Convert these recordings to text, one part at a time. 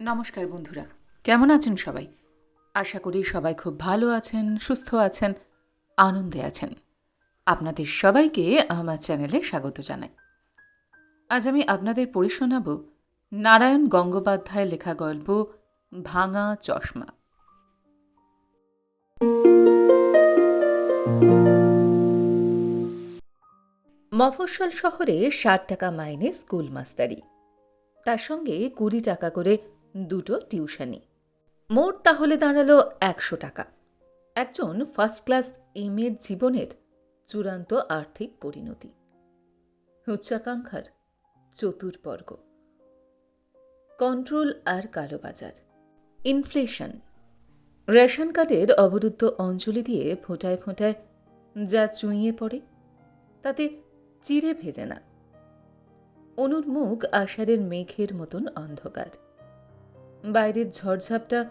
নমস্কার বন্ধুরা, কেমন আছেন সবাই? আশা করি সবাই খুব ভালো আছেন, সুস্থ আছেন, আনন্দে আছেন। আপনাদের সবাইকে আমার চ্যানেলে স্বাগত জানাই। আজ আমি আপনাদের পড়ে শোনাব নারায়ণ গঙ্গোপাধ্যায় লেখা গল্প ভাঙা চশমা। মফস্বল শহরে ষাট টাকা মাইনে স্কুল মাস্টারি। তার সঙ্গে কুড়ি টাকা করে দুটো টিউশনি। মোট তাহলে দাঁড়াল একশো টাকা। একজন ফার্স্ট ক্লাস এমের জীবনের চূড়ান্ত আর্থিক পরিণতি। উচ্চাকাঙ্ক্ষার চতুর্বর্গ। কন্ট্রোল আর কালোবাজার ইনফ্লেশন রেশন কার্ডের অবরুদ্ধ অঞ্জলি দিয়ে ফোঁটায় ফোঁটায় যা চুঁইয়ে পড়ে, তাতে চিড়ে ভেজে না। অনুর মুখ আষাঢ়ের মেঘের মতন অন্ধকার। বাইরের ঝড়ঝাপটা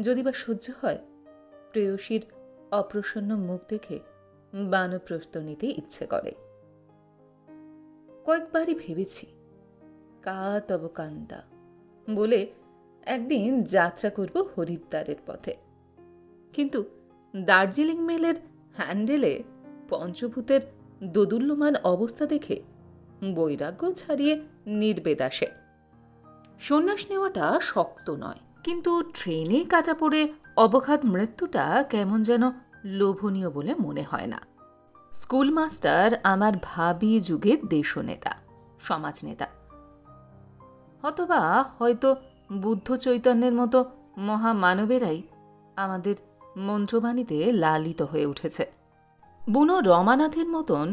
যদি বা সহ্য হয়, প্রেয়সীর অপ্রসন্ন মুখ দেখে বানপ্রস্ত নিতে ইচ্ছে করে। কয়েকবারই ভেবেছি, কা তব কান্তা? বলে একদিন যাত্রা করব হরিদ্বারের পথে। কিন্তু দার্জিলিং মেলের হ্যান্ডেলে পঞ্চভূতের দোদুল্যমান অবস্থা দেখে বৈরাগ্য ছাড়িয়ে নির্বেদ আসে। সন্ন্যাস নেওয়াটা শক্ত নয়, কিন্তু ট্রেনে কাটা পড়ে অবঘাত মৃত্যুটা কেমন যেন লোভনীয় বলে মনে হয় না। স্কুল মাস্টার আমার ভাবি যুগের দেশনেতা, সমাজনেতা। অথবা হয়তো বুদ্ধ চৈতন্যের মতো মহামানবেরাই আমাদের মন্ত্রবাণীতে লালিত হয়ে উঠেছে। বুনো রমানাথের মতন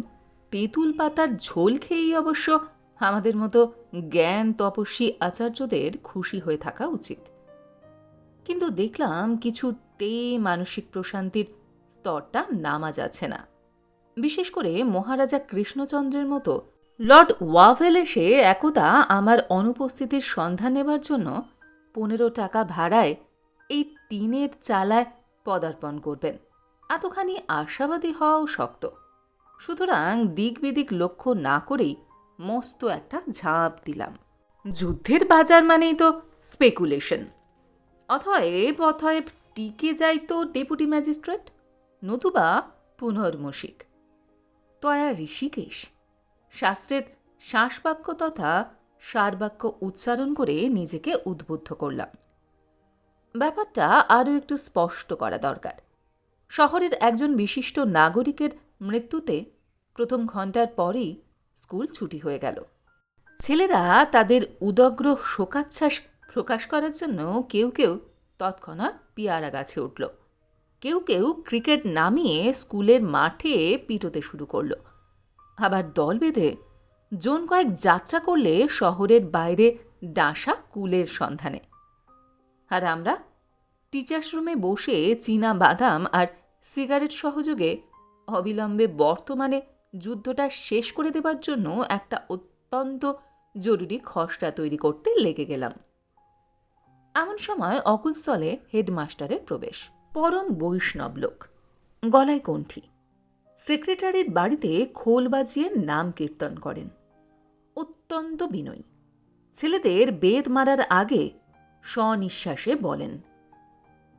তেঁতুল পাতার ঝোল খেয়েই অবশ্য আমাদের মতো জ্ঞান তপস্বী আচার্যদের খুশি হয়ে থাকা উচিত। কিন্তু দেখলাম কিছুতেই মানসিক প্রশান্তির স্তরটা নামা যাচ্ছে না। বিশেষ করে মহারাজা কৃষ্ণচন্দ্রের মতো লর্ড ওয়াভেল এসে একদা আমার অনুপস্থিতির সন্ধান নেবার জন্য পনেরো টাকা ভাড়ায় এই টিনের চালায় পদার্পণ করবেন। এতখানি আশাবাদী হওয়াও শক্ত। সুতরাং দিক বিদিক লক্ষ্য না করেই মস্ত একটা ঝাঁপ দিলাম। যুদ্ধের বাজার মানেই তো স্পেকুলেশন অথয়েব অথয়েব টিকে যাই তো ডেপুটি ম্যাজিস্ট্রেট নতুবা পুনর্মসিক। তয়া ঋষিকেশ, শাস্ত্রের শ্বাসবাক্য তথা সারবাক্য উচ্চারণ করে নিজেকে উদ্বুদ্ধ করলাম। ব্যাপারটা আরও একটু স্পষ্ট করা দরকার। শহরের একজন বিশিষ্ট নাগরিকের মৃত্যুতে প্রথম ঘণ্টার পরেই স্কুল ছুটি হয়ে গেল। ছেলেরা তাদের উদগ্র শোকাচ্ছ্বাস প্রকাশ করার জন্য কেউ কেউ তৎক্ষণাৎ পিয়ারা গাছে উঠল। কেউ কেউ ক্রিকেট নামিয়ে স্কুলের মাঠে পিটোতে শুরু করল। আবার দল বেঁধে জোন কয়েক যাত্রা করলে শহরের বাইরে ডাঁসা কুলের সন্ধানে। আর আমরা টিচার্স রুমে বসে চীনা বাদাম আর সিগারেট সহযোগে অবিলম্বে বর্তমানে যুদ্ধটা শেষ করে দেবার জন্য একটা অত্যন্ত জরুরি খসড়া তৈরি করতে লেগে গেলাম। এমন সময় অকুলস্থলে হেডমাস্টারের প্রবেশ। পরম বৈষ্ণব লোক, গলায় কণ্ঠী। সেক্রেটারির বাড়িতে খোল বাজিয়ে নাম কীর্তন করেন। অত্যন্ত বিনয়ী। ছেলেদের বেদ মারার আগে স্বনিঃশ্বাসে বলেন,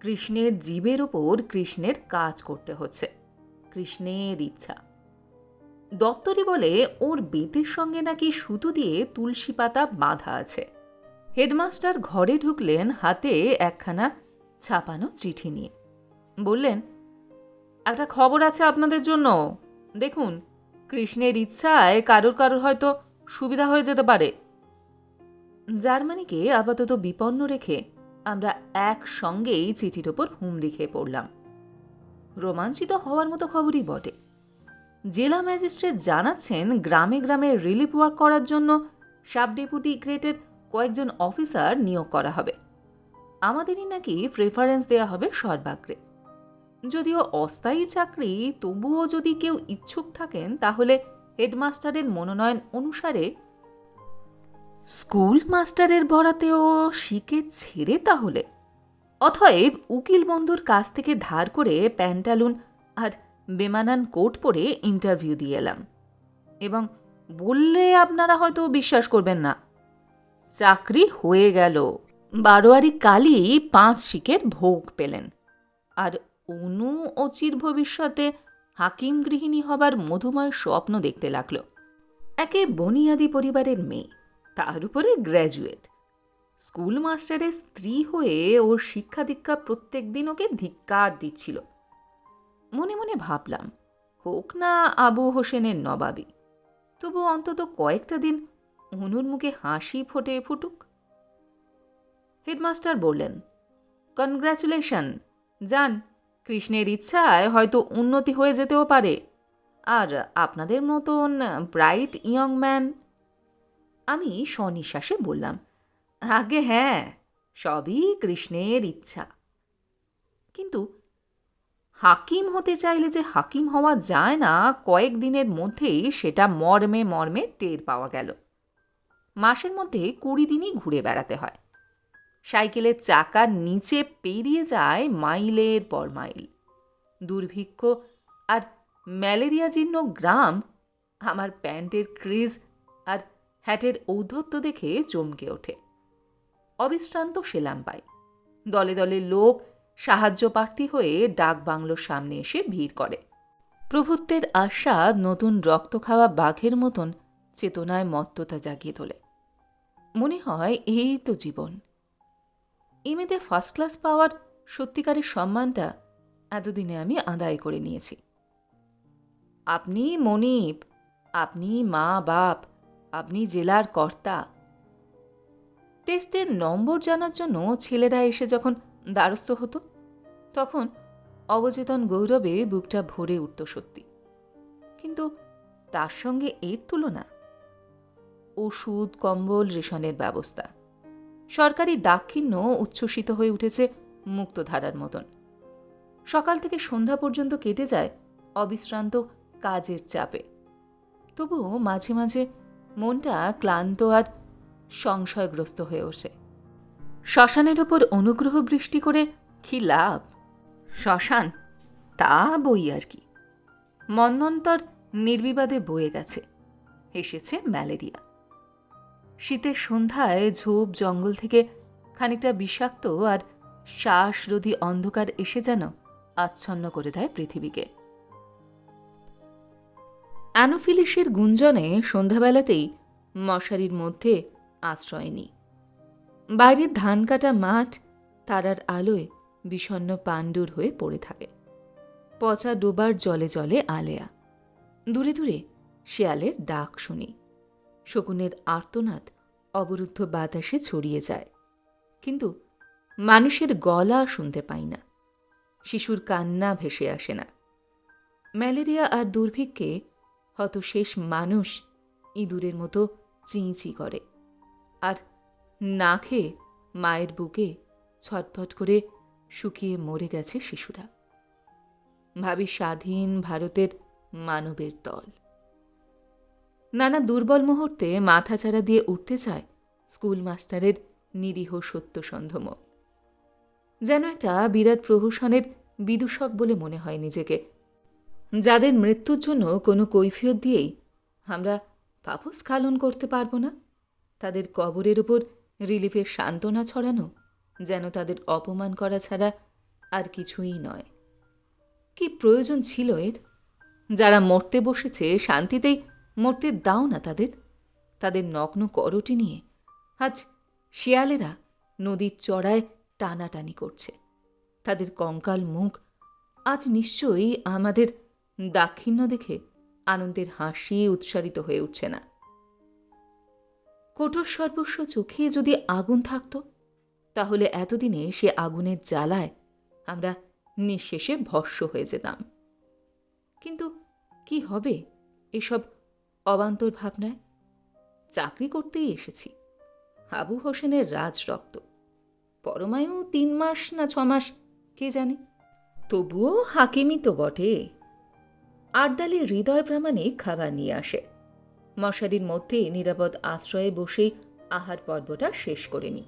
কৃষ্ণের জীবের ওপর কৃষ্ণের কাজ করতে হচ্ছে। কৃষ্ণের ইচ্ছা। দপ্তরে বলে ওর বেতের সঙ্গে নাকি সুতো দিয়ে তুলসী পাতা বাঁধা আছে। হেডমাস্টার ঘরে ঢুকলেন হাতে একখানা ছাপানো চিঠি নিয়ে। বললেন, একটা খবর আছে আপনাদের জন্য। দেখুন, কৃষ্ণের ইচ্ছায় কারোর কারোর হয়তো সুবিধা হয়ে যেতে পারে। জার্মানিকে আপাতত বিপন্ন রেখে আমরা একসঙ্গেই চিঠির ওপর হুমড়ি খেয়ে পড়লাম। রোমাঞ্চিত হওয়ার মতো খবরই বটে। জেলা ম্যাজিস্ট্রেট জানাচ্ছেন গ্রামে গ্রামে রিলিফ ওয়ার্ক করার জন্য সাব ডেপুটি গ্রেটের কয়েকজন অফিসার নিয়োগ করা হবে। আমাদেরই নাকি প্রেফারেন্স দেওয়া হবে সর্বাগ্রে। যদিও অস্থায়ী চাকরি, তবুও যদি কেউ ইচ্ছুক থাকেন, তাহলে হেডমাস্টারের মনোনয়ন অনুসারে স্কুল মাস্টারের বরাতেও শিখে ছেড়ে তাহলে। অথয়েব উকিল বন্ধুর কাছ থেকে ধার করে প্যান্টালুন আর বেমানান কোট পরে ইন্টারভিউ দিয়ে এলাম। এবং বললে আপনারা হয়তো বিশ্বাস করবেন না। চাকরি হয়ে গেল। বারোয়ারি কালই পাঁচ শিকের ভোগ পেলেন। আর অনু ও চির ভবিষ্যতে হাকিম গৃহিণী হবার মধুময় স্বপ্ন দেখতে লাগল। একে বনিয়াদি পরিবারের মেয়ে, তার উপরে গ্র্যাজুয়েট। স্কুল মাস্টারের স্ত্রী হয়ে ওর শিক্ষা দীক্ষা প্রত্যেক দিন ওকে ধিক্কার দিচ্ছিল। মনে মনে ভাবলাম, হোক না আবু হোসেনের নবাবি, তবু অন্তত কয়েকটা দিন অনুর মুখে হাসি ফোটে ফুটুক। হেডমাস্টার বললেন কনগ্র্যাচুলেশন যান, কৃষ্ণের ইচ্ছায় হয়তো উন্নতি হয়ে যেতেও পারে। আর আপনাদের মতন ব্রাইট ইয়ং ম্যান? আমি স্বনিশ্বাসে বললাম, আগে হ্যাঁ সবই কৃষ্ণের ইচ্ছা। কিন্তু হাকিম হতে চাইলে যে হাকিম হওয়া যায় না, কয়েক দিনের মধ্যেই সেটা মর্মে মর্মে টের পাওয়া গেল। মাসের মধ্যে কুড়ি দিনই ঘুরে বেড়াতে হয়। সাইকেলের চাকার নিচে পেরিয়ে যায় মাইলের পর মাইল। দুর্ভিক্ষ আর ম্যালেরিয়া জীর্ণ গ্রাম, আমার প্যান্টের ক্রিজ আর হ্যাটের ঔদ্ধত্য দেখে চমকে ওঠে। অবিশ্রান্ত সেলাম পাই। দলে দলে লোক সাহায্য প্রার্থী হয়ে ডাক বাংলোর সামনে এসে ভিড় করে। প্রভুত্বের আশা নতুন রক্ত খাওয়া বাঘের মতন চেতনায় মত্ততা জাগিয়ে তোলে। মনে হয় এই তো জীবন। এমএতে ফার্স্ট ক্লাস পাওয়ার সত্যিকারের সম্মানটা এতদিনে আমি আদায় করে নিয়েছি। আপনি মনিব, আপনি মা বাপ, আপনি জেলার কর্তা। টেস্টের নম্বর জানার জন্য ছেলেরা এসে যখন দ্বারস্থ হতো। তখন অবচেতন গৌরবে বুকটা ভরে উঠত সত্যি। কিন্তু তার সঙ্গে এর তুলনা? ওষুধ, কম্বল, রেশনের ব্যবস্থা। সরকারি দাক্ষিণ্য উচ্ছ্বসিত হয়ে উঠেছে মুক্তধারার মতন। সকাল থেকে সন্ধ্যা পর্যন্ত কেটে যায় অবিশ্রান্ত কাজের চাপে। তবুও মাঝে মাঝে মনটা ক্লান্ত আর সংশয়গ্রস্ত হয়ে ওঠে। শ্মশানের ওপর অনুগ্রহ বৃষ্টি করে কি লাভ? শ্মশান, তা বই আর কি। মন্নন্তর নির্বিবাদে বয়ে গেছে, এসেছে ম্যালেরিয়া। শীতের সন্ধ্যায় ঝোপ জঙ্গল থেকে খানিকটা বিষাক্ত আর শ্বাসরোধী অন্ধকার এসে যেন আচ্ছন্ন করে দেয় পৃথিবীকে। অ্যানোফিলিসের গুঞ্জনে সন্ধ্যাবেলাতেই মশারির মধ্যে আশ্রয় নিই। বাইরের ধান কাটা মাঠ, তারার আলোয় বিষণ্ন পাণ্ডুর হয়ে পড়ে থাকে। পচা ডোবার জলে জলে আলেয়া। দূরে দূরে শেয়ালের ডাক শুনি। শকুনের আর্তনাদ অবরুদ্ধ বাতাসে ছড়িয়ে যায়। কিন্তু মানুষের গলা শুনতে পাই না। শিশুর কান্না ভেসে আসে না। ম্যালেরিয়া আর দুর্ভিক্ষে হত শেষ মানুষ ইঁদুরের মতো চিঁচি করে। আর না খেয়ে মায়ের বুকে ছটফট করে শুকিয়ে মরে গেছে শিশুরা। ভাবি স্বাধীন ভারতের মানবের দল। নানা দুর্বল মুহূর্তে মাথা মাথাচাড়া দিয়ে উঠতে চায় স্কুল মাস্টারের নিরীহ সত্যসন্ধম যেন একটা বিরাট প্রহসনের বিদূষক বলে মনে হয় নিজেকে। যাদের মৃত্যুর জন্য কোনো কৈফিয়ত দিয়েই আমরা পাপস খালন করতে পারব না, তাদের কবরের ওপর রিলিফের সান্ত্বনা ছড়ানো যেন তাদের অপমান করা ছাড়া আর কিছুই নয়। কি প্রয়োজন ছিল এর? যারা মরতে বসেছে, শান্তিতেই মরতে দাও না তাদের। তাদের নগ্ন করটি নিয়ে আজ শিয়ালেরা নদীর চড়ায় টানাটানি করছে। তাদের কঙ্কাল মুখ আজ নিশ্চয়ই আমাদের দাক্ষিণ্য দেখে আনন্দের হাসি উৎসারিত হয়ে উঠছে না। কঠোর সর্বস্ব চোখে যদি আগুন থাকত, তাহলে এতদিনে সে আগুনের জ্বালায় আমরা নিঃশেষে ভস্য হয়ে যেতাম। কিন্তু কি হবে এসব অবান্তর ভাবনায়? চাকরি করতেই এসেছি। আবু হোসেনের রাজ রক্ত পরমায়ু তিন মাস না ছ মাস, কে জানে? তবুও হাকিমই তো বটে। আর্দালি হৃদয় প্রামাণিক খাবার নিয়ে আসে। মশারির মধ্যে নিরাপদ আশ্রয়ে বসেই আহার পর্বটা শেষ করে নি।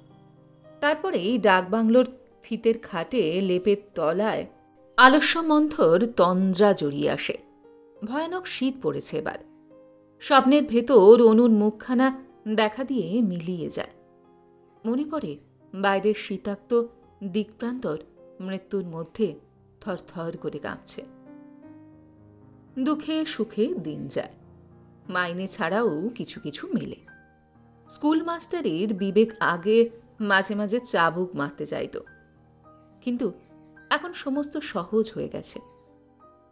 তারপরেই ডাকবাংলোর ফিতের খাটে লেপের তলায় আলস্যমন্থর তন্দ্রা জড়িয়ে আসে। ভয়ানক শীত পড়েছে এবার। স্বপ্নের ভেতর অনুর মুখখানা দেখা দিয়ে মিলিয়ে যায়। মনে পড়ে বাইরের শীতাক্ত দিকপ্রান্তর মৃত্যুর মধ্যে থরথর করে কাঁপছে। দুঃখে সুখে দিন যায়। মাইনে ছাড়াও কিছু কিছু মেলে। স্কুল মাস্টারের বিবেক আগে মাঝে মাঝে চাবুক মারতে চাইতো। কিন্তু এখন সমস্ত সহজ হয়ে গেছে।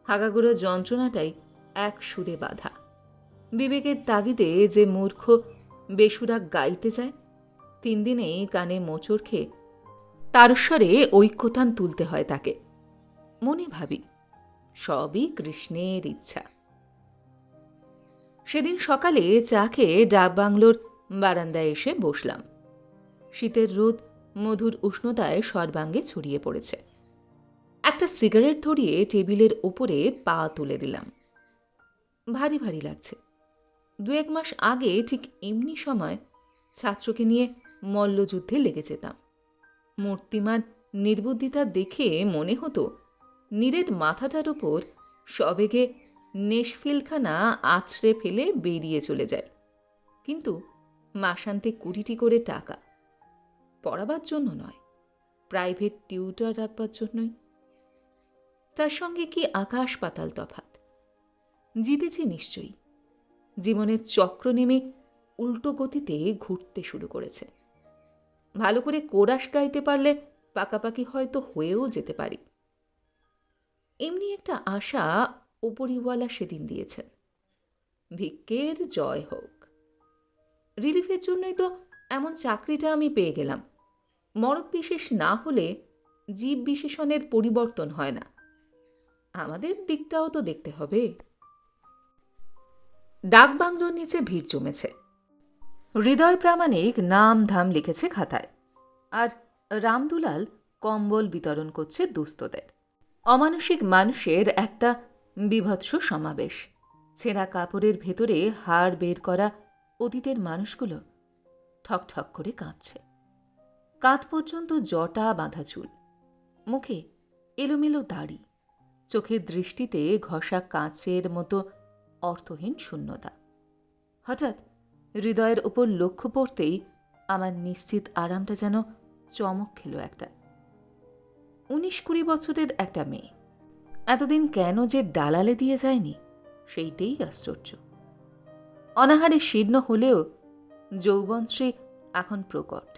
হাগাগুড়ো যন্ত্রণাটাই এক সুরে বাধা। বিবেকের তাগিদে যে মূর্খ বেসুরা গাইতে যায় তিন দিনেই কানে মোচড় খেয়ে তারস্বরে ঐক্যতান তুলতে হয় তাকে। মনে ভাবি, সবই কৃষ্ণের ইচ্ছা। সেদিন সকালে চা খেয়ে ডাক বাংলোর বারান্দায় এসে বসলাম। শীতের রোদ মধুর উষ্ণতায় সর্বাঙ্গে ছড়িয়ে পড়েছে। একটা সিগারেট ধরিয়ে টেবিলের ওপরে পা তুলে দিলাম। ভারী ভারী লাগছে। দু এক মাস আগে ঠিক এমনি সময় ছাত্রকে নিয়ে মল্লযুদ্ধে লেগে যেতাম। মূর্তিমান নির্বুদ্ধিতা দেখে মনে হতো নীরের মাথাটার উপর সবেগে নেশফিলখানা আছড়ে ফেলে বেরিয়ে চলে যায়। কিন্তু মাসান্তে কুড়িটি করে টাকা পড়াবার জন্য নয়, প্রাইভেট টিউটার রাখবার জন্যই। তার সঙ্গে কি আকাশ পাতাল তফাত? জিতেছি নিশ্চয়ই। জীবনের চক্র নেমে উল্টো গতিতে ঘুরতে শুরু করেছে। ভালো করে কোরাস গাইতে পারলে পাকাপাকি হয়তো হয়েও যেতে পারি। এমনি একটা আশা ওপরিওয়ালা সেদিন দিয়েছেন। ভিক্ষের জয় হোক। রিলিফের জন্যই তো এমন চাকরিটা আমি পেয়ে গেলাম। মরদ বিশেষ না হলে জীব বিশেষণের পরিবর্তন হয় না। আমাদের দিকটাও তো দেখতে হবে। ডাক বাংলোর নিচে ভিড় জমেছে। হৃদয় প্রামাণিক নাম ধাম লিখেছে খাতায়। আর রামদুলাল কম্বল বিতরণ করছে দুস্থদের। অমানসিক মানুষের একটা বিভৎস সমাবেশ। ছেঁড়া কাপড়ের ভেতরে হাড় বের করা অতীতের মানুষগুলো ঠক ঠক করে কাঁপছে কাঁধ পর্যন্ত জটা বাঁধা চুল, মুখে এলোমেলো দাড়ি, চোখের দৃষ্টিতে ঘষা কাঁচের মতো অর্থহীন শূন্যতা। হঠাৎ হৃদয়ের ওপর লক্ষ্য পড়তেই আমার নিশ্চিত আরামটা যেন চমক খেল একটা। উনিশ কুড়ি বছরের একটা মেয়ে। এতদিন কেন যে ডালালে দিয়ে যায়নি, সেইটাই আশ্চর্য। অনাহারে শীর্ণ হলেও যৌবনশ্রী এখন প্রকট।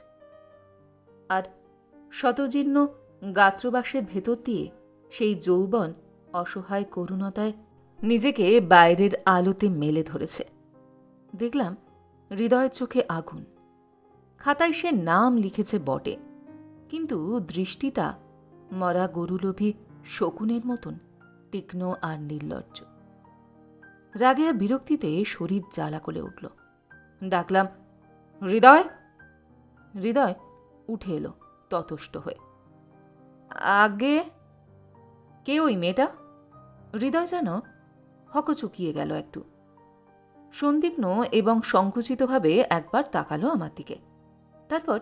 আর শতজীর্ণ গাত্রবাসের ভেতর দিয়ে সেই যৌবন অসহায় করুণতায় নিজেকে বাইরের আলোতে মেলে ধরেছে। দেখলাম হৃদয়ের চোখে আগুন। খাতায় সে নাম লিখেছে বটে, কিন্তু দৃষ্টিটা মরা গরুলোভী শকুনের মতন, তীক্ষ্ণ আর নির্লজ্জ। রাগে আর বিরক্তিতে শরীর জ্বালা করে উঠল। ডাকলাম, হৃদয়? হৃদয় উঠে এলো ততষ্ট হয়ে। আগে? কে ওই মেয়েটা? হৃদয় যেন হকচুকিয়ে গেল একটু। সন্দিগ্ন এবং সংকুচিতভাবে একবার তাকালো আমার দিকে। তারপর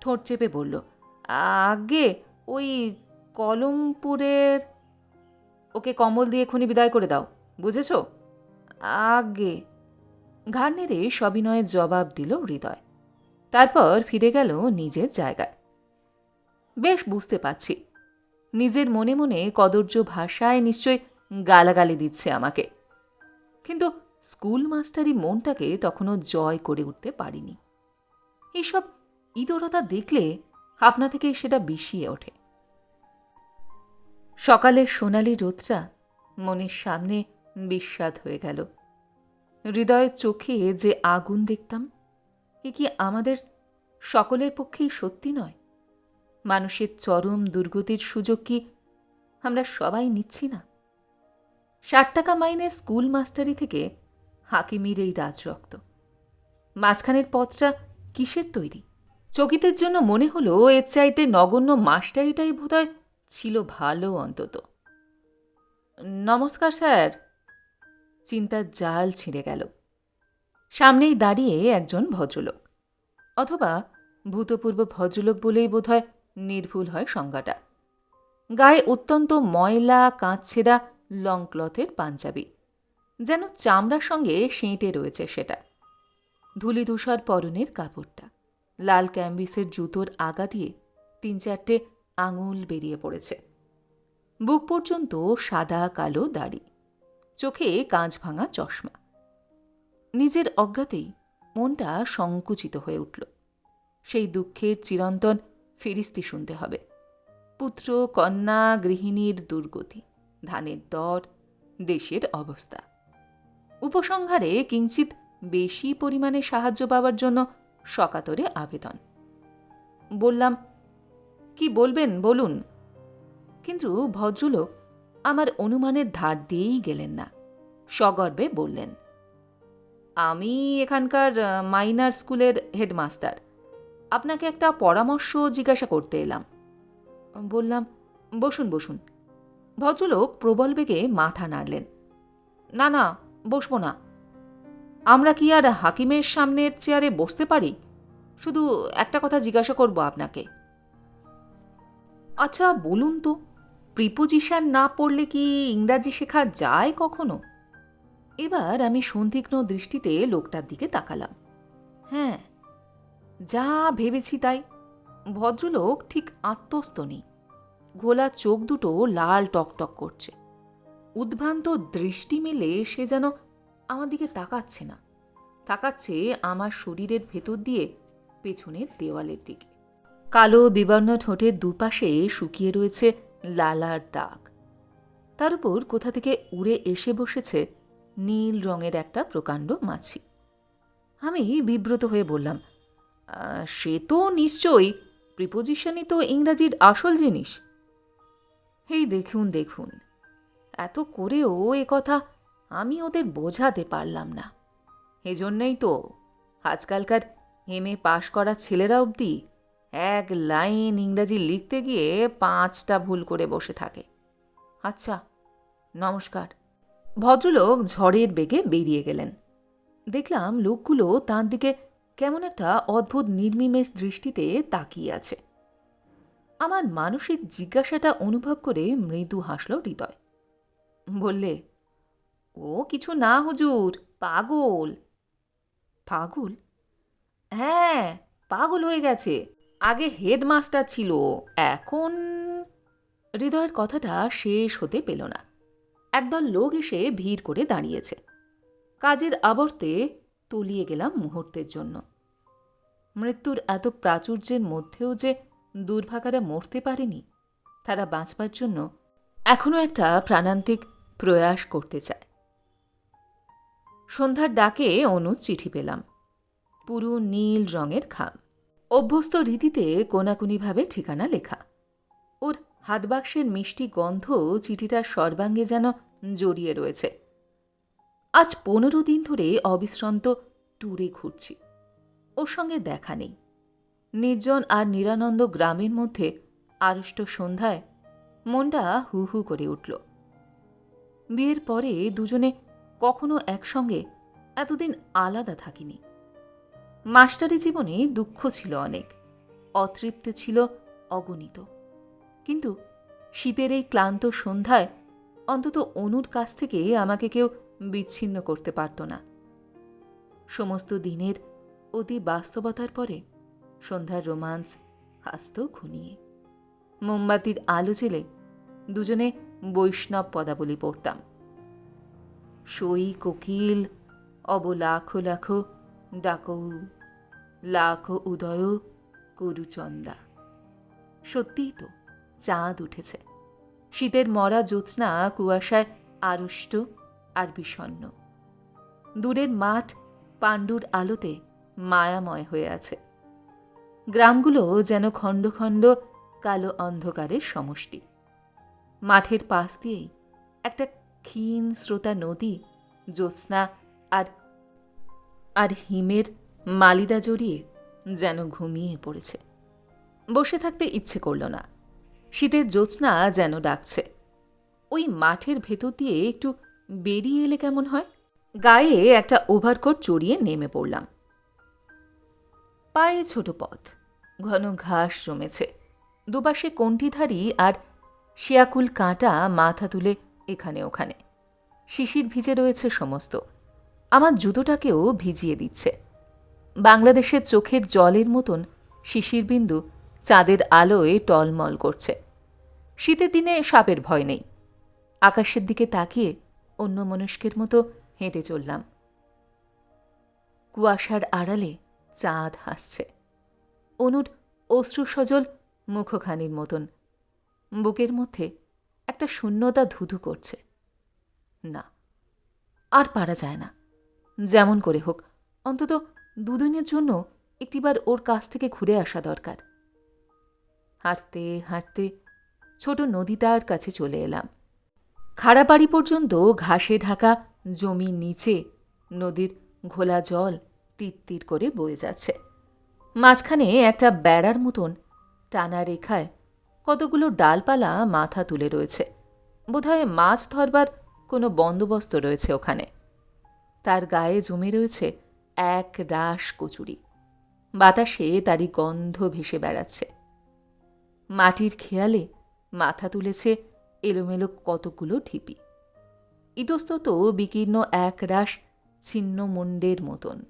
ঠোঁট চেপে বলল, আগে ওই কলমপুরের ওকে কম্বল দিয়ে এক্ষুনি বিদায় করে দাও, বুঝেছ? আগে। ঘাড় নেড়ে সবিনয়ের জবাব দিল হৃদয়। তারপর ফিরে গেল নিজের জায়গায়। বেশ, বুঝতে পারছি। নিজের মনে মনে কদর্য ভাষায় নিশ্চয় গালাগালি দিচ্ছে আমাকে। কিন্তু স্কুল মাস্টারি মনটাকে তখনও জয় করে উঠতে পারিনি। এইসব ইতরতা দেখলে আপনা থেকে সেটা বিষিয়ে ওঠে। সকালের সোনালি রোদটা মনের সামনে বিস্বাদ হয়ে গেল। হৃদয়ের চোখে যে আগুন দেখতাম, এ কি আমাদের সকলের পক্ষেই সত্যি নয়? মানুষের চরম দুর্গতির সুযোগ কি আমরা সবাই নিচ্ছি না? ষাট টাকা মাইনের স্কুল মাস্টারি থেকে হাকিমির এই রাজরক্ত। মাঝখানের পথটা কিসের তৈরি? চকিতের জন্য মনে হলো এর চাইতে নগণ্য মাস্টারিটাই বোধহয় ছিল ভালো অন্তত। নমস্কার, স্যার। চিন্তার জাল ছিঁড়ে গেল। সামনেই দাঁড়িয়ে একজন ভদ্রলোক, অথবা ভূতপূর্ব ভদ্রলোক বলেই বোধহয় নির্ভুল হয় সংজ্ঞাটা। গায়ে অত্যন্ত ময়লা, কাঁচছেড়া, লং ক্লথের পাঞ্জাবি, যেন চামড়ার সঙ্গে সেঁটে রয়েছে সেটা। ধুলি ধূসর পরনের কাপড়টা, লাল ক্যাম্বিসের জুতোর আগা দিয়ে তিন চারটে আঙুল বেরিয়ে পড়েছে। বুক পর্যন্ত সাদা, কালো দাড়ি। চোখে কাঁচ ভাঙা চশমা। নিজের অজ্ঞাতেই মনটা সংকুচিত হয়ে উঠল। সেই দুঃখের চিরন্তন ফিরিস্তি শুনতে হবে। পুত্র, কন্যা, গৃহিণীর দুর্গতি, ধানের দর, দেশের অবস্থা। উপসংহারে কিঞ্চিত বেশি পরিমাণে সাহায্য পাওয়ার জন্য সকাতরে আবেদন। বললাম কি বলবেন, বলুন। কিন্তু ভদ্রলোক আমার অনুমানের ধার দিয়েই গেলেন না। সগর্বে বললেন, আমি এখানকার মাইনার স্কুলের হেডমাস্টার। আপনাকে একটা পরামর্শ জিজ্ঞাসা করতে এলাম। বললাম, বসুন বসুন। ভদ্রলোক প্রবল বেগে মাথা নাড়লেন, না না, বসবো না। আমরা কি আর হাকিমের সামনের চেয়ারে বসতে পারি? শুধু একটা কথা জিজ্ঞাসা করব আপনাকে। আচ্ছা বলুন তো প্রিপোজিশন না পড়লে কি ইংরাজি শেখা যায় কখনো? এবার আমি সন্দিগ্ন দৃষ্টিতে লোকটার দিকে তাকালাম। হ্যাঁ যা ভেবেছি তাই। ভদ্রলোক ঠিক আত্মস্ত নেই। ঘোলা চোখ দুটো লাল টকটক করছে। উদ্ভ্রান্ত দৃষ্টি মেলে সে যেন আমার দিকে তাকাচ্ছে না। তাকাচ্ছে আমার শরীরের ভেতর দিয়ে পেছনের দেওয়ালের দিকে। কালো বিবর্ণ ঠোঁটের দুপাশে শুকিয়ে রয়েছে লালার দাগ। তার উপর কোথা থেকে উড়ে এসে বসেছে নীল রঙের একটা প্রকাণ্ড মাছি। আমি বিব্রত হয়ে বললাম সে তো নিশ্চয়ই, প্রিপোজিশনই তো ইংরাজির আসল জিনিস। এই দেখুন দেখুন, এত করেও এ কথা আমি ওদের বোঝাতে পারলাম না। এজন্যই তো আজকালকার এম এ পাশ করা ছেলেরা অবধি এক লাইন ইংরাজি লিখতে গিয়ে পাঁচটা ভুল করে বসে থাকে। আচ্ছা নমস্কার। ভদ্রলোক ঝড়ের বেগে বেরিয়ে গেলেন। দেখলাম লোকগুলো তার দিকে কেমন একটা অদ্ভুত নির্মিমেষ দৃষ্টিতে তাকিয়ে আছে। আমার মানসিক জিজ্ঞাসাটা অনুভব করে মৃদু হাসল হৃদয়। বললে, ও কিছু না হুজুর, পাগল। পাগল? হ্যাঁ পাগল হয়ে গেছে। আগে হেডমাস্টার ছিল, এখন হৃদয়ের কথাটা শেষ হতে পেল না। একদল লোক এসে ভিড় করে দাঁড়িয়েছে। কাজের আবর্তে তলিয়ে গেলাম মুহূর্তের জন্য। মৃত্যুর এত প্রাচুর্যের মধ্যেও যে দুর্ভাগারা মরতে পারেনি, তারা বাঁচবার জন্য এখনও একটা প্রাণান্তিক প্রয়াস করতে চায়। সন্ধ্যার ডাকে অনু চিঠি পেলাম। পুরো নীল রঙের খাম। অভ্যস্ত রীতিতে কোনাকুনিভাবে ঠিকানা লেখা। ওর হাতবাক্সের মিষ্টি গন্ধ চিঠিটার সর্বাঙ্গে যেন জড়িয়ে রয়েছে। আজ পনেরো দিন ধরে অবিশ্রান্ত ট্যুরে ঘুরছি। ওর সঙ্গে দেখা নেই। নির্জন আর নিরানন্দ গ্রামের মধ্যে আড়ষ্ট সন্ধ্যায় মনটা হু হু করে উঠল। বিয়ের পরে দুজনে কখনো একসঙ্গে এতদিন আলাদা থাকিনি। মাস্টারি জীবনে দুঃখ ছিল অনেক, অতৃপ্ত ছিল অগণিত। কিন্তু শীতের এই ক্লান্ত সন্ধ্যায় অন্তত অনুর কাছ থেকে আমাকে কেউ বিচ্ছিন্ন করতে পারত না। সমস্ত দিনের অতি বাস্তবতার পরে সন্ধ্যার রোমান্স হাসত ঘুনিয়ে। মোমবাতির আলো জেলে দুজনে বৈষ্ণব পদাবলী পড়তাম। সই কোকিল অব লাখো লাখো ডাকৌ, লাখ উদয় করুচন্দা সত্যিই তো চাঁদ উঠেছে। শীতের মরা জ্যোৎস্না কুয়াশায় আড়ষ্ট আর বিষণ্ন দূরের মাঠ পাণ্ডুর আলোতে মায়াময় হয়ে আছে। গ্রামগুলো যেন খণ্ড খণ্ড কালো অন্ধকারের সমষ্টি। মাঠের পাশ দিয়েই একটা ক্ষীণ শ্রোতা নদী, জ্যোৎস্না আর আর হিমের মালিদা জড়িয়ে যেন ঘুমিয়ে পড়েছে। বসে থাকতে ইচ্ছে করল না। শীতের জ্যোৎস্না যেন ডাকছে। ওই মাঠের ভেতর দিয়ে একটু বেরিয়ে এলে কেমন হয়? গায়ে একটা ওভারকোট চড়িয়ে নেমে পড়লাম। পায়ে ছোট পথ, ঘন ঘাস জমেছে। দুপাশে কণ্ঠিধারী আর শিয়াকুল কাঁটা মাথা তুলে এখানে ওখানে। শিশির ভিজে রয়েছে সমস্ত। আমার জুতোটাকেও ভিজিয়ে দিচ্ছে। বাংলাদেশের চোখের জলের মতন শিশির বিন্দু চাঁদের আলোয় টলমল করছে। শীতের দিনে সাপের ভয় নেই। আকাশের দিকে তাকিয়ে অন্য মনস্কের মতো হেঁটে চললাম। কুয়াশার আড়ালে চাঁদ হাসছে। অনুর অশ্রুসজল মুখখানির মতন। বুকের মধ্যে একটা শূন্যতা ধুধু করছে। না, আর পারা যায় না। যেমন করে হোক, অন্তত দুদিনের জন্য একটিবার ওর কাছ থেকে ঘুরে আসা দরকার। হাঁটতে হাঁটতে ছোট নদীটার কাছে চলে এলাম। খাড়াবাড়ি পর্যন্ত ঘাসে ঢাকা জমির নিচে নদীর ঘোলা জল তিত্তির করে বয়ে যাচ্ছে। মাঝখানে একটা বেড়ার মতন টানা রেখায় কতগুলো ডালপালা মাথা তুলে রয়েছে। বোধহয় মাছ ধরবার কোনো বন্দোবস্ত রয়েছে ওখানে। তার গায়ে জমে রয়েছে এক রাস কচুরি। বাতাসে তারই গন্ধ ভেসে বেড়াচ্ছে। মাটির খেয়ালে মাথা তুলেছে এলোমেলো কতগুলো ঢিপি। ইতস্তত বিকীর্ণ এক রাস ছিন্ন মুন্ডের মতন।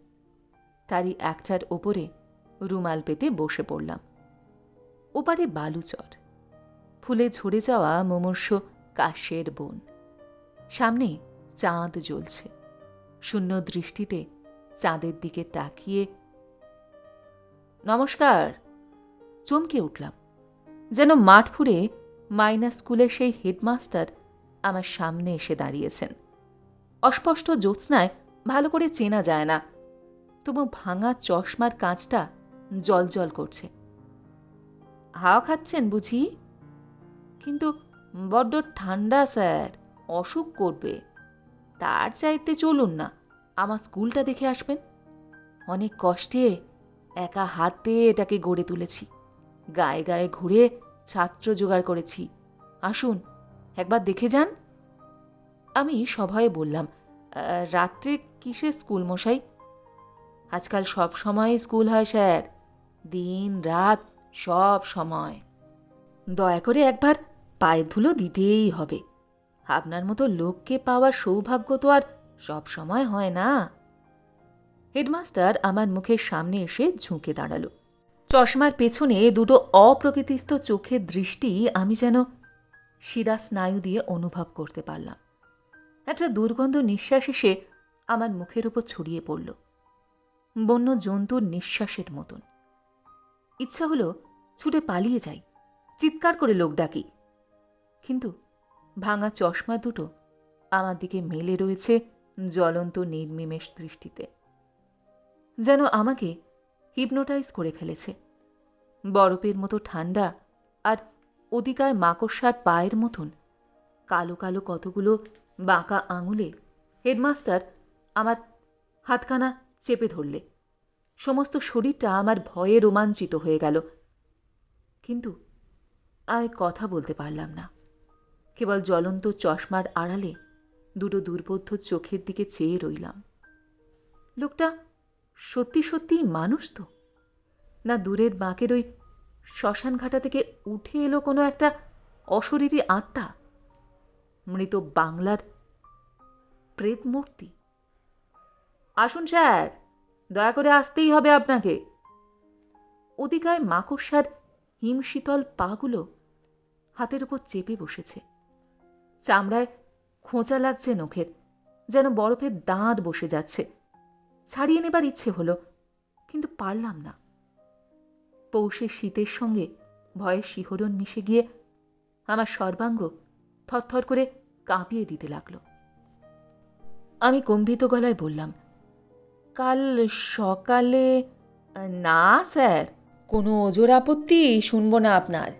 তারই একটার ওপরে রুমাল পেতে বসে পড়লাম। ওপারে বালুচর। ফুলে ঝরে যাওয়া মমর্ষ কাশের বন। সামনে চাঁদ জ্বলছে। শূন্য দৃষ্টিতে চাঁদের দিকে তাকিয়ে নমস্কার। চমকে উঠলাম, যেন মাঠ ফুরে মাইনা স্কুলের সেই হেডমাস্টার আমার সামনে এসে দাঁড়িয়েছেন। অস্পষ্ট জ্যোৎস্নায় ভালো করে চেনা যায় না, তবু ভাঙা চশমার কাঁচটা জল জল করছে। হাওয়া খাচ্ছেন বুঝি? কিন্তু বড্ড ঠান্ডা, স্যার, অসুখ করবে। তার চাইতে চলুন না, আমার স্কুলটা দেখে আসবেন। অনেক কষ্টে একা হাতে এটাকে গড়ে তুলেছি। গায়ে গায়ে ঘুরে ছাত্র জোগাড় করেছি। আসুন, একবার দেখে যান। আমি সভয়ে বললাম রাত্রে কিসের স্কুল মশাই? আজকাল সব সময় স্কুল হয় স্যার, দিন রাত সব সময়। দয়া করে একবার পায়ের ধুলো দিতেই হবে। আপনার মতো লোককে পাওয়ার সৌভাগ্য তো আর সব সময় হয় না। হেডমাস্টার আমার মুখের সামনে এসে ঝুঁকে দাঁড়াল। চশমার পেছনে দুটো অপ্রকৃতিস্থ চোখের দৃষ্টি আমি যেন শিরা স্নায়ু দিয়ে অনুভব করতে পারলাম। একটা দুর্গন্ধ নিঃশ্বাস এসে আমার মুখের উপর ছড়িয়ে পড়ল। বন্য জন্তুর নিঃশ্বাসের মতন। ইচ্ছা হলো ছুটে পালিয়ে যাই। চিৎকার করে লোক ডাকি। কিন্তু ভাঙা চশমা দুটো আমার দিকে মেলে রয়েছে জ্বলন্ত নির্মিমেষ দৃষ্টিতে। যেন আমাকে হিপনোটাইজ করে ফেলেছে। বরফের মতো ঠান্ডা আর অতিকায় মাকড়সার পায়ের মতন কালো কালো কতগুলো বাঁকা আঙুলে হেডমাস্টার আমার হাতখানা চেপে ধরলে। সমস্ত শরীরটা আমার ভয়ে রোমাঞ্চিত হয়ে গেল। কিন্তু আমি কথা বলতে পারলাম না। কেবল জ্বলন্ত চশমার আড়ালে দুটো দুর্বোধ্য চোখের দিকে চেয়ে রইলাম। লোকটা সত্যি সত্যিই মানুষ তো? না দূরের বাঁকের ওই শ্মশানঘাটা থেকে উঠে এলো কোনো একটা অশরীরী আত্মা? মৃত বাংলার প্রেত মূর্তি আসুন স্যার, দয়া করে আসতেই হবে আপনাকে। অতিকায় মাকড়সার হিমশীতল পাগুলো হাতের উপর চেপে বসেছে। চামড়ায় খোঁচা লাগছে নখের, যেন বরফের দাঁত বসে যাচ্ছে। ছাড়িয়ে নেবার ইচ্ছে হলো, কিন্তু পারলাম না। পৌষের শীতের সঙ্গে ভয়ের শিহরণ মিশে গিয়ে আমার সর্বাঙ্গ থরথর করে কাঁপিয়ে দিতে লাগল। আমি কম্পিত গলায় বললাম, কাল সকালে না, স্যার, কোনো ওজোর আপত্তি শুনব না আপনার।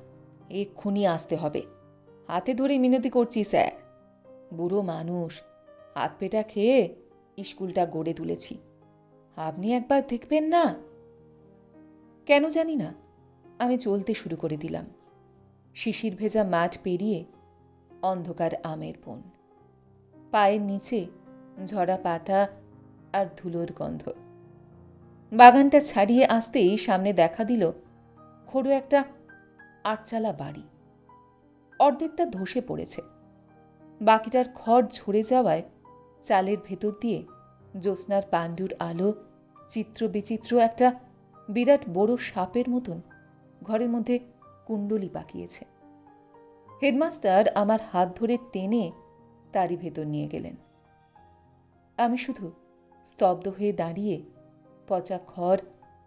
এক্ষুনি আসতে হবে। হাতে ধরে মিনতি করছি স্যার। বুড়ো মানুষ, হাত পেটা খেয়ে স্কুলটা গড়ে তুলেছি। আপনি একবার দেখবেন না। কেন জানি না, আমি চলতে শুরু করে দিলাম। শিশির ভেজা মাঠ পেরিয়ে অন্ধকার আমের বন। পায়ের নিচে ঝরা পাতা আর ধুলোর গন্ধ। বাগানটা ছাড়িয়ে আসতেই সামনে দেখা দিল খড়ো একটা আটচালা বাড়ি। অর্ধেকটা ধসে পড়েছে। বাকিটার খড় ঝরে যাওয়ায় চালের ভেতর দিয়ে জ্যোৎস্নার পাণ্ডুর আলো, চিত্র বিচিত্র একটা বিরাট বড় সাপের মতন ঘরের মধ্যে কুণ্ডলি পাকিয়েছে। হেডমাস্টার আমার হাত ধরে টেনে তারই ভেতর নিয়ে গেলেন। আমি শুধু স্তব্ধ হয়ে দাঁড়িয়ে পচা খড়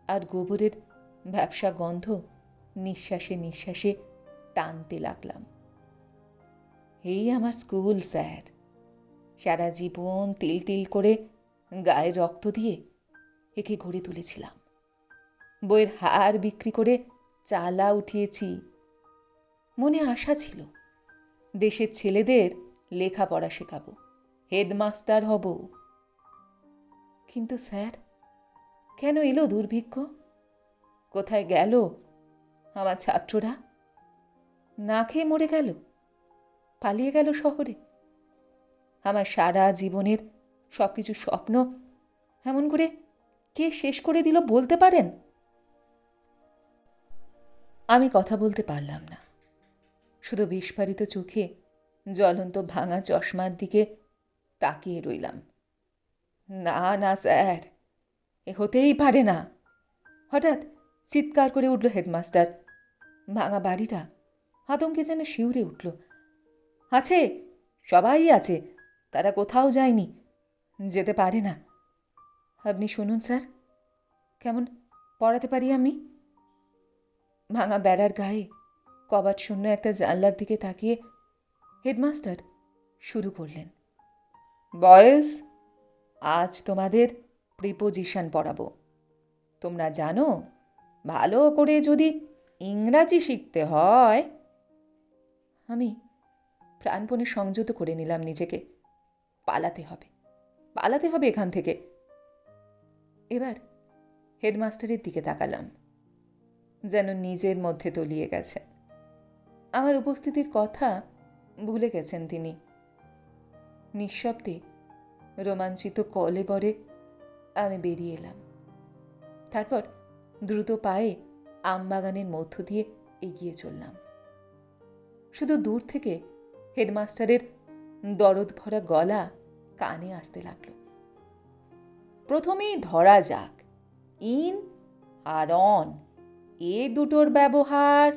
আর গোবরের ব্যবসা গন্ধ নিঃশ্বাসে নিঃশ্বাসে টানতে লাগলাম। এই আমার স্কুল, স্যার। সারা জীবন তিল তিল করে গায়ে রক্ত দিয়ে একে গড়ে তুলেছিলাম। বইয়ের হার বিক্রি করে চালা উঠিয়েছি। মনে আশা ছিল, দেশের ছেলেদের লেখাপড়া শেখাবো, হেডমাস্টার হব। কিন্তু স্যার, কেন এলো দুর্ভিক্ষ? কোথায় গেল আমার ছাত্ররা? না খেয়ে মরে গেল? পালিয়ে গেল শহরে। আমার সারা জীবনের সব কিছু স্বপ্ন এমন করে কে শেষ করে দিল বলতে পারেন? আমি কথা বলতে পারলাম না। শুধু বিস্ফারিত চোখে জ্বলন্ত ভাঙা চশমার দিকে তাকিয়ে রইলাম। না না, স্যার, এ হতেই পারে না। হঠাৎ চিৎকার করে উঠল হেডমাস্টার। ভাঙা বাড়িটা আতঙ্কে যেন শিউরে উঠল। আছে, সবাই আছে, তারা কোথাও যায়নি, যেতে পারে না। আপনি শুনুন স্যার, কেমন পড়াতে পারি আমি? ভাঙা বেড়ার গায়ে কবাট শূন্য একটা জানলার দিকে তাকিয়ে হেডমাস্টার শুরু করলেন। বয়েজ, আজ তোমাদের প্রিপোজিশন পড়াবো। তোমরা জানো, ভালো করে যদি ইংরাজি শিখতে হয়, আমি প্রাণপণে সংযত করে নিলাম নিজেকে। পালাতে হবে। পালাতে হবে এখান থেকে। এবার হেডমাস্টারের দিকে তাকালাম। যেন নিজের মধ্যে তলিয়ে গেছে। আমার উপস্থিতির কথা ভুলে গেছেন তিনি। নিঃশব্দে রোমাঞ্চিত কলেবরে আমি বেরিয়ে এলাম। তারপর দ্রুত পায়ে আমবাগানের মধ্য দিয়ে এগিয়ে চললাম। শুধু দূর থেকে হেডমাস্টারের দরদ ভরা গলা কানে আসতে লাগল। প্রথমেই ধরা যাক, ইন আর অন, এ দুটোর ব্যবহার।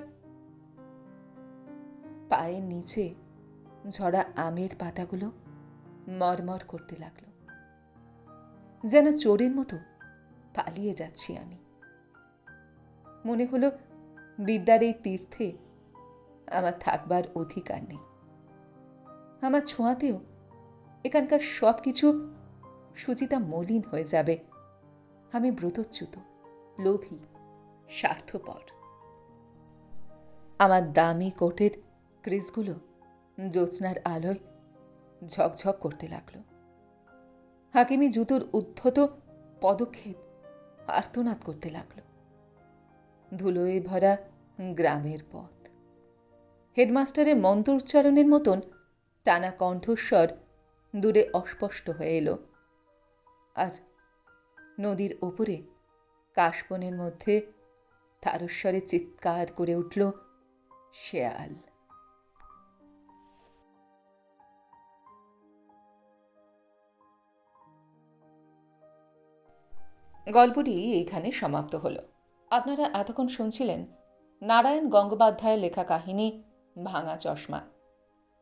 পায়ের নিচে ঝরা আমের পাতাগুলো মরমর করতে লাগল। যেন চোরের মতো পালিয়ে যাচ্ছি আমি। মনে হলো বিদ্যার এই তীর্থে আমার থাকবার অধিকার নেই। আমার ছোঁয়াতেও এখানকার সব কিছু সুচিতা মলিন হয়ে যাবে। আমি ব্রতচ্যুত, লোভী, স্বার্থপর। আমার দামি কোটের ক্রিজগুলো জ্যোৎস্নার আলোয় ঝকঝক করতে লাগল। হাকিমি জুতোর উদ্ধত পদক্ষেপ আর্তনাদ করতে লাগল। ধুলোয় ভরা গ্রামের পথ। হেডমাস্টারের মন্ত্র উচ্চারণের মতন টানা কণ্ঠস্বর দূরে অস্পষ্ট হয়ে এলো। আর নদীর ওপরে কাশবনের মধ্যে তারস্বরে চিৎকার করে উঠল, শেয়াল! গল্পটি এইখানে সমাপ্ত হলো। আপনারা এতক্ষণ শুনছিলেন নারায়ণ গঙ্গোপাধ্যায়ের লেখা কাহিনী, ভাঙা চশমা।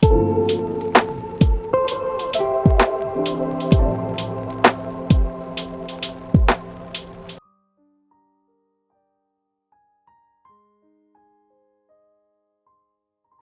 Thank you.